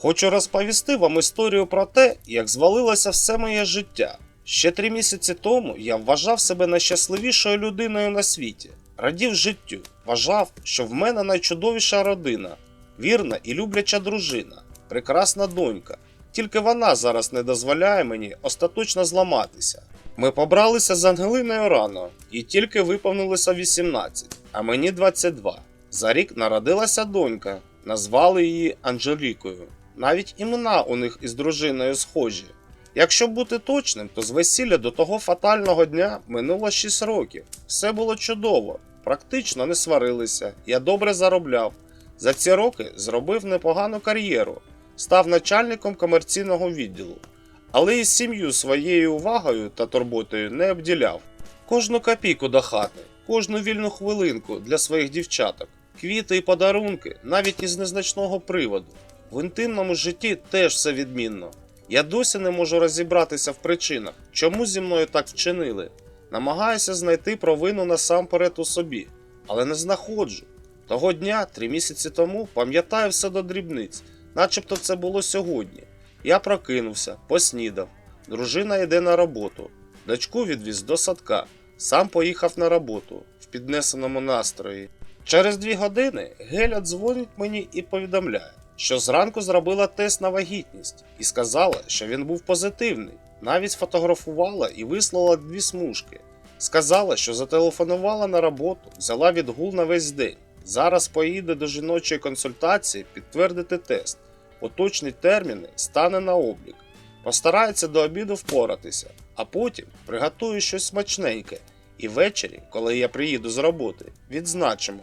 Хочу розповісти вам історію про те, як звалилося все моє життя. Ще три місяці тому я вважав себе найщасливішою людиною на світі, радів життю, вважав, що в мене найчудовіша родина, вірна і любляча дружина, прекрасна донька. Тільки вона зараз не дозволяє мені остаточно зламатися. Ми побралися з Ангелиною рано, і тільки виповнилося 18, а мені 22. За рік народилася донька, назвали її Анжелікою. Навіть імена у них із дружиною схожі. Якщо бути точним, то з весілля до того фатального дня минуло 6 років. Все було чудово, практично не сварилися, я добре заробляв. За ці роки зробив непогану кар'єру, став начальником комерційного відділу, але і сім'ю своєю увагою та турботою не обділяв. Кожну копійку до хати, кожну вільну хвилинку для своїх дівчаток, квіти і подарунки, навіть із незначного приводу. В інтимному житті теж все відмінно. Я досі не можу розібратися в причинах, чому зі мною так вчинили. Намагаюся знайти провину насамперед у собі, але не знаходжу. Того дня, три місяці тому, пам'ятаю все до дрібниць, начебто це було сьогодні. Я прокинувся, поснідав. Дружина йде на роботу. Дочку відвіз до садка. Сам поїхав на роботу в піднесеному настрої. Через дві години Геля дзвонить мені і повідомляє, що зранку зробила тест на вагітність і сказала, що він був позитивний. Навіть сфотографувала і вислала дві смужки. Сказала, що зателефонувала на роботу, взяла відгул на весь день. Зараз поїде до жіночої консультації підтвердити тест, уточнить терміни, стане на облік. Постарається до обіду впоратися, а потім приготує щось смачненьке. І ввечері, коли я приїду з роботи, відзначимо.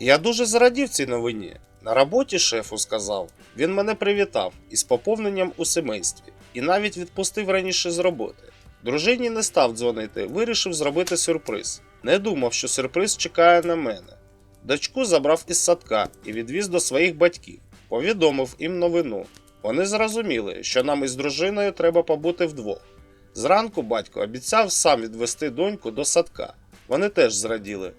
Я дуже зрадів цій новині. На роботі шефу сказав, він мене привітав із поповненням у семействі і навіть відпустив раніше з роботи. Дружині не став дзвонити, вирішив зробити сюрприз. Не думав, що сюрприз чекає на мене. Дочку забрав із садка і відвіз до своїх батьків, повідомив їм новину. Вони зрозуміли, що нам із дружиною треба побути вдвох. Зранку батько обіцяв сам відвести доньку до садка. Вони теж зраділи.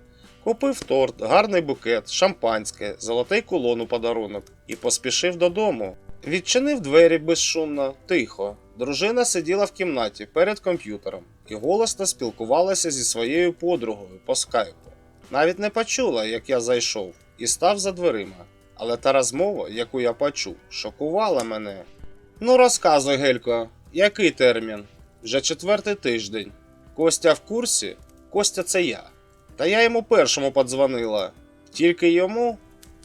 Купив торт, гарний букет, шампанське, золотий кулон у подарунок і поспішив додому. Відчинив двері безшумно, тихо. Дружина сиділа в кімнаті перед комп'ютером і голосно спілкувалася зі своєю подругою по скайпу. Навіть не почула, як я зайшов, і став за дверима. Але та розмова, яку я почув, шокувала мене. Ну, розказуй, Гелько, який термін? Вже четвертий тиждень. Костя в курсі? Костя це я. Та я йому першому подзвонила. Тільки йому?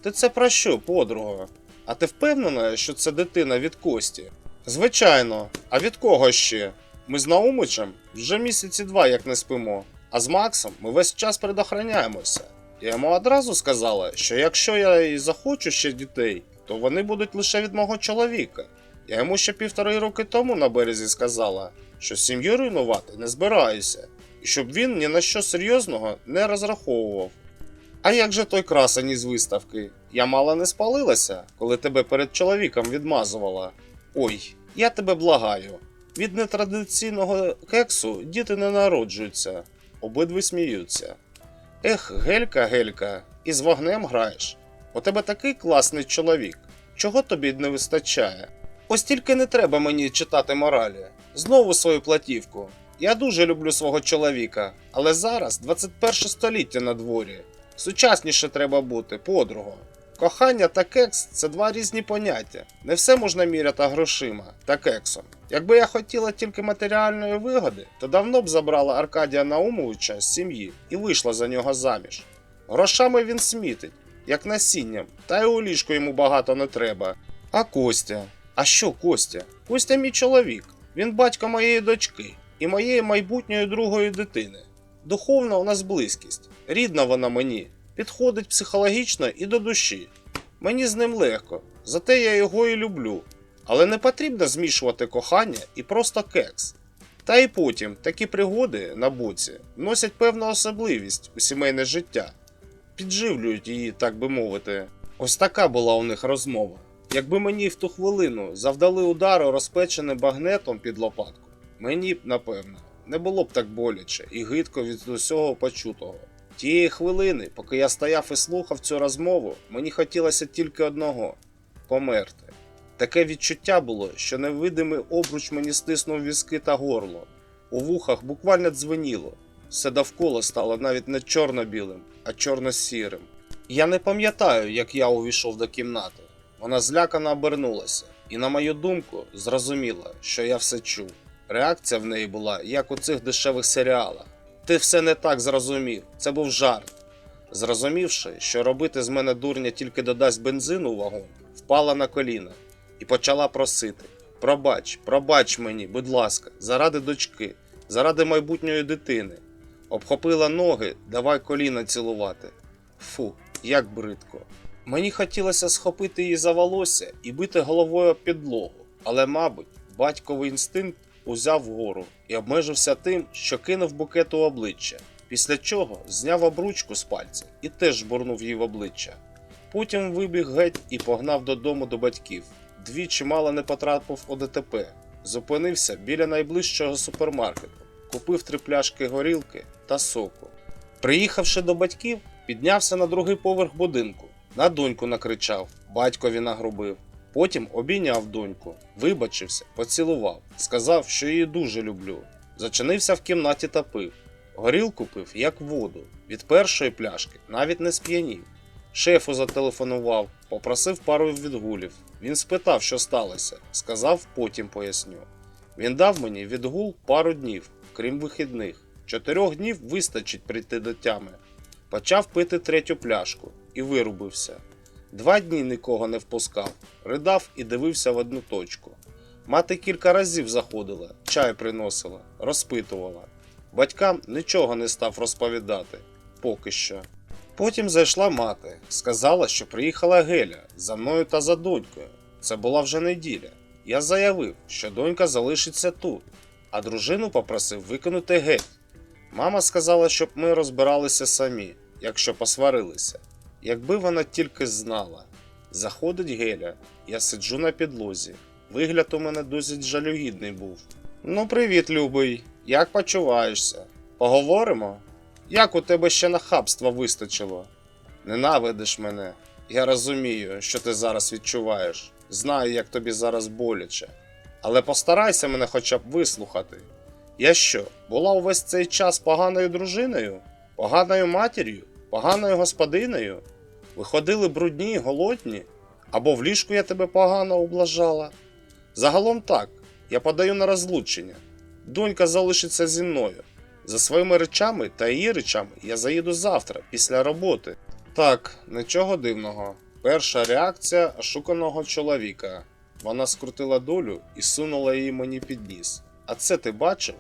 Ти це про що, подруга? А ти впевнена, що це дитина від Кості? Звичайно, а від кого ще? Ми з Наумичем вже місяці два як не спимо, а з Максом ми весь час предохраняємося. Я йому одразу сказала, що якщо я і захочу ще дітей, то вони будуть лише від мого чоловіка. Я йому ще півтори роки тому на березі сказала, що сім'ю руйнувати не збираюся, щоб він ні на що серйозного не розраховував. А як же той красень із виставки? Я мало не спалилася, коли тебе перед чоловіком відмазувала. Ой, я тебе благаю. Від нетрадиційного кексу діти не народжуються, обидві сміються. Ех, Гелька, Гелька, із вогнем граєш. У тебе такий класний чоловік. Чого тобі не вистачає? Ось тільки не треба мені читати моралі. Знову свою платівку. Я дуже люблю свого чоловіка, але зараз 21 століття на дворі. Сучасніше треба бути, подруга. Кохання та кекс це два різні поняття. Не все можна міряти грошима та кексом. Якби я хотіла тільки матеріальної вигоди, то давно б забрала Аркадія Наумовича з сім'ї і вийшла за нього заміж. Грошами він смітить, як насінням, та й у ліжку йому багато не треба. А Костя? А що Костя? Костя мій чоловік. Він батько моєї дочки і моєї майбутньої другої дитини. Духовна у нас близькість, рідна вона мені, підходить психологічно і до душі. Мені з ним легко, зате я його і люблю. Але не потрібно змішувати кохання і просто кекс. Та й потім такі пригоди на боці носять певну особливість у сімейне життя, підживлюють її, так би мовити. Ось така була у них розмова. Якби мені в ту хвилину завдали удару розпеченим багнетом під лопатку, мені б, напевно, не було б так боляче і гидко від усього почутого. Тієї хвилини, поки я стояв і слухав цю розмову, мені хотілося тільки одного померти. Таке відчуття було, що невидимий обруч мені стиснув візки та горло. У вухах буквально дзвеніло. Все довкола стало навіть не чорно-білим, а чорно-сірим. Я не пам'ятаю, як я увійшов до кімнати. Вона злякано обернулася, і, на мою думку, зрозуміла, що я все чув. Реакція в неї була, як у цих дешевих серіалах. Ти все не так зрозумів, це був жарт. Зрозумівши, що робити з мене дурня тільки додасть бензину у вагон, впала на коліна і почала просити: Пробач, пробач мені, будь ласка, заради дочки, заради майбутньої дитини. Обхопила ноги, давай коліна цілувати. Фу, як бридко. Мені хотілося схопити її за волосся і бити головою об підлогу, але, мабуть, батьковий інстинкт узяв вгору і обмежився тим, що кинув букет у обличчя, після чого зняв обручку з пальця і теж жбурнув її в обличчя. Потім вибіг геть і погнав додому до батьків. Двічі мало не потрапив у ДТП. Зупинився біля найближчого супермаркету, купив три пляшки горілки та соку. Приїхавши до батьків, піднявся на другий поверх будинку. На доньку накричав, батькові нагрубив. Потім обійняв доньку, вибачився, поцілував, сказав, що її дуже люблю. Зачинився в кімнаті та пив. Горілку пив, як воду. Від першої пляшки навіть не сп'янів. Шефу зателефонував, попросив пару відгулів. Він спитав, що сталося, сказав, потім поясню. Він дав мені відгул пару днів, крім вихідних. Чотирьох днів вистачить прийти до тями. Почав пити третю пляшку і вирубився. Два дні нікого не впускав, ридав і дивився в одну точку. Мати кілька разів заходила, чай приносила, розпитувала. Батькам нічого не став розповідати, поки що. Потім зайшла мати, сказала, що приїхала Геля за мною та за донькою. Це була вже неділя. Я заявив, що донька залишиться тут, а дружину попросив викинути геть. Мама сказала, щоб ми розбиралися самі, якщо посварилися. Якби вона тільки знала. Заходить Геля, я сиджу на підлозі. Вигляд у мене досить жалюгідний був. Ну, привіт, любий. Як почуваєшся? Поговоримо? Як у тебе ще нахабства вистачило? Ненавидиш мене. Я розумію, що ти зараз відчуваєш. Знаю, як тобі зараз боляче. Але постарайся мене хоча б вислухати. Я що, була увесь цей час поганою дружиною, поганою матір'ю, поганою господинею? Виходили брудні голодні, або в ліжку я тебе погано облажала. Загалом так, я подаю на розлучення. Донька залишиться зі мною. За своїми речами та її речами я заїду завтра, після роботи. Так, нічого дивного. Перша реакція ошуканого чоловіка. Вона скрутила долю і сунула її мені під ніс. А це ти бачив?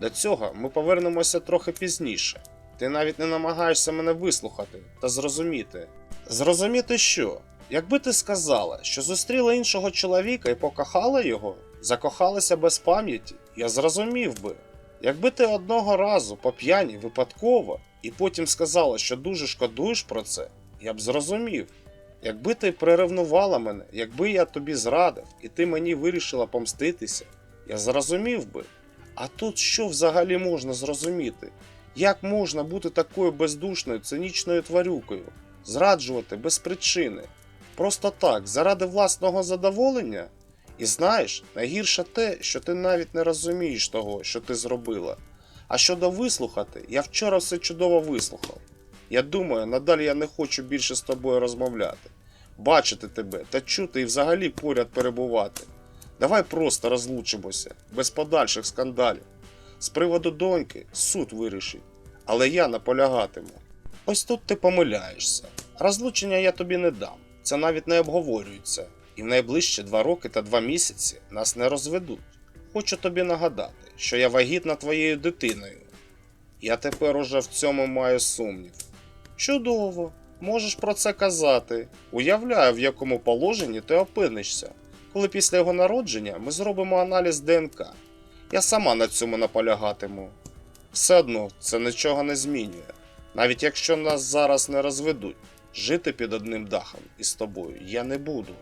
До цього ми повернемося трохи пізніше. Ти навіть не намагаєшся мене вислухати та зрозуміти. Зрозуміти що? Якби ти сказала, що зустріла іншого чоловіка і покохала його, закохалася без пам'яті, я зрозумів би. Якби ти одного разу по п'яні випадково і потім сказала, що дуже шкодуєш про це, я б зрозумів. Якби ти приревнувала мене, якби я тобі зрадив, і ти мені вирішила помститися, я зрозумів би. А тут що взагалі можна зрозуміти? Як можна бути такою бездушною, цинічною тварюкою, зраджувати без причини? Просто так, заради власного задоволення? І знаєш, найгірше те, що ти навіть не розумієш того, що ти зробила. А щодо вислухати, я вчора все чудово вислухав. Я думаю, надалі я не хочу більше з тобою розмовляти, бачити тебе та чути і взагалі поряд перебувати. Давай просто розлучимося, без подальших скандалів. З приводу доньки суд вирішить, але я наполягатиму. Ось тут ти помиляєшся. Розлучення я тобі не дам. Це навіть не обговорюється. І в найближчі два роки та два місяці нас не розведуть. Хочу тобі нагадати, що я вагітна твоєю дитиною. Я тепер уже в цьому маю сумнів. Чудово, можеш про це казати. Уявляю, в якому положенні ти опинишся, коли після його народження ми зробимо аналіз ДНК. Я сама на цьому наполягатиму. Все одно це нічого не змінює. Навіть якщо нас зараз не розведуть, жити під одним дахом із тобою я не буду.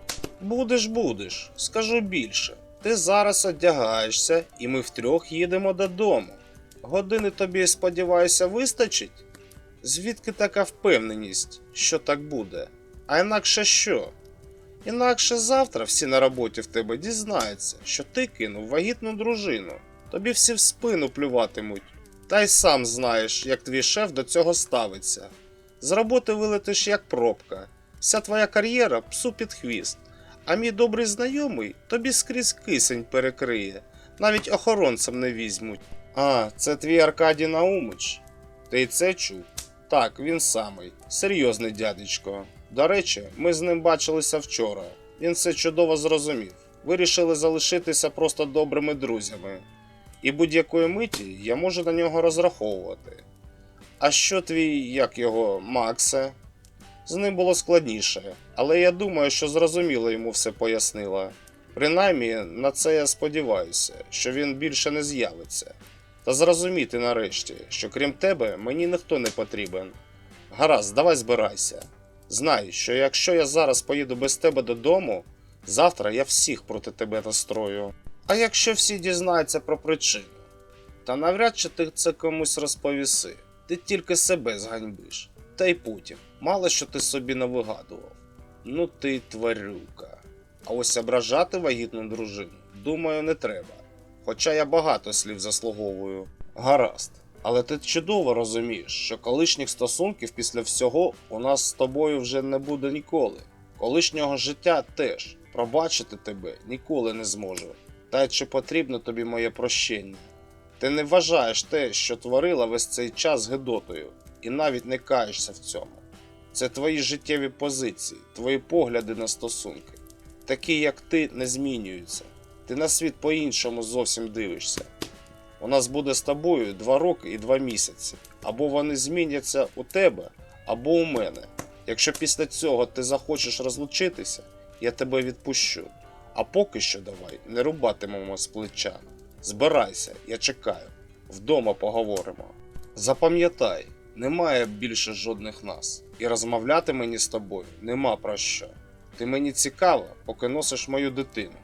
Будеш, будеш, скажу більше. Ти зараз одягаєшся, і ми втрьох їдемо додому. Години тобі, сподіваюся, вистачить? Звідки така впевненість, що так буде? А інакше що? Інакше завтра всі на роботі в тебе дізнаються, що ти кинув вагітну дружину. Тобі всі в спину плюватимуть. Та й сам знаєш, як твій шеф до цього ставиться. З роботи вилетиш як пробка. Вся твоя кар'єра псу під хвіст. А мій добрий знайомий тобі скрізь кисень перекриє, навіть охоронцем не візьмуть. А, це твій Аркадій Наумич. Ти й це чув? Так, він самий. Серйозний дядечко. До речі, ми з ним бачилися вчора. Він все чудово зрозумів. Вирішили залишитися просто добрими друзями. І будь-якої миті я можу на нього розраховувати. А що твій, як його, Максе? З ним було складніше, але я думаю, що зрозуміло йому все пояснила. Принаймні, на це я сподіваюся, що він більше не з'явиться. Та зрозуміти нарешті, що крім тебе мені ніхто не потрібен. Гаразд, давай збирайся. Знай, що якщо я зараз поїду без тебе додому, завтра я всіх проти тебе настрою. А якщо всі дізнаються про причину? Та навряд чи ти це комусь розповіси. Ти тільки себе зганьбиш. Та й потім, мало що ти собі навигадував. Ну ти тварюка. А ось ображати вагітну дружину, думаю, не треба. Хоча я багато слів заслуговую. Гаразд. Але ти чудово розумієш, що колишніх стосунків після всього у нас з тобою вже не буде ніколи. Колишнього життя теж. Пробачити тебе ніколи не зможу. Та й чи потрібно тобі моє прощення? Ти не вважаєш те, що творила весь цей час Гедотою, і навіть не каєшся в цьому. Це твої життєві позиції, твої погляди на стосунки. Такі, як ти, не змінюються. Ти на світ по-іншому зовсім дивишся. У нас буде з тобою два роки і два місяці. Або вони зміняться у тебе, або у мене. Якщо після цього ти захочеш розлучитися, я тебе відпущу. А поки що давай не рубатимемо з плеча. Збирайся, я чекаю. Вдома поговоримо. Запам'ятай, немає більше жодних нас, і розмовляти мені з тобою нема про що. Ти мені цікава, поки носиш мою дитину.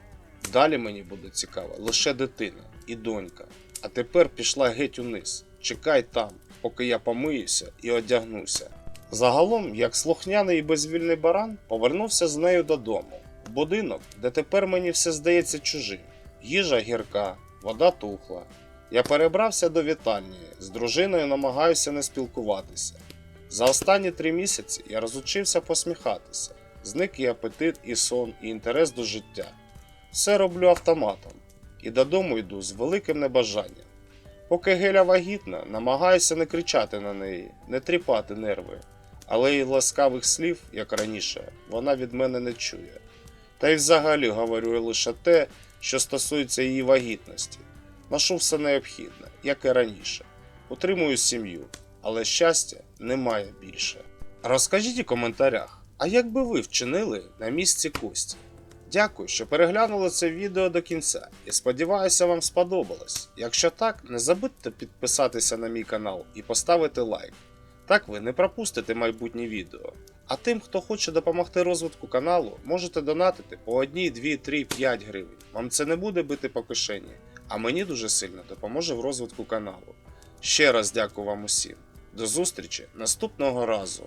Далі мені буде цікава лише дитина і донька. А тепер пішла геть униз. Чекай там, поки я помиюся і одягнуся. Загалом, як слухняний і безвільний баран, повернувся з нею додому, в будинок, де тепер мені все здається чужим. Їжа гірка, вода тухла. Я перебрався до вітальні, з дружиною намагаюся не спілкуватися. За останні три місяці я розучився посміхатися. Зник і апетит, і сон, і інтерес до життя. Все роблю автоматом і додому йду з великим небажанням. Поки Геля вагітна, намагаюся не кричати на неї, не тріпати нерви, але й ласкавих слів, як раніше, вона від мене не чує. Та й взагалі говорю лише те, що стосується її вагітності. Ношу все необхідне, як і раніше. Утримую сім'ю, але щастя немає більше. Розкажіть у коментарях, а як би ви вчинили на місці Кості? Дякую, що переглянули це відео до кінця і сподіваюся, вам сподобалось. Якщо так, не забудьте підписатися на мій канал і поставити лайк. Так ви не пропустите майбутні відео. А тим, хто хоче допомогти розвитку каналу, можете донатити по 1, 2, 3, 5 гривень. Вам це не буде бити по кишені, а мені дуже сильно допоможе в розвитку каналу. Ще раз дякую вам усім. До зустрічі наступного разу.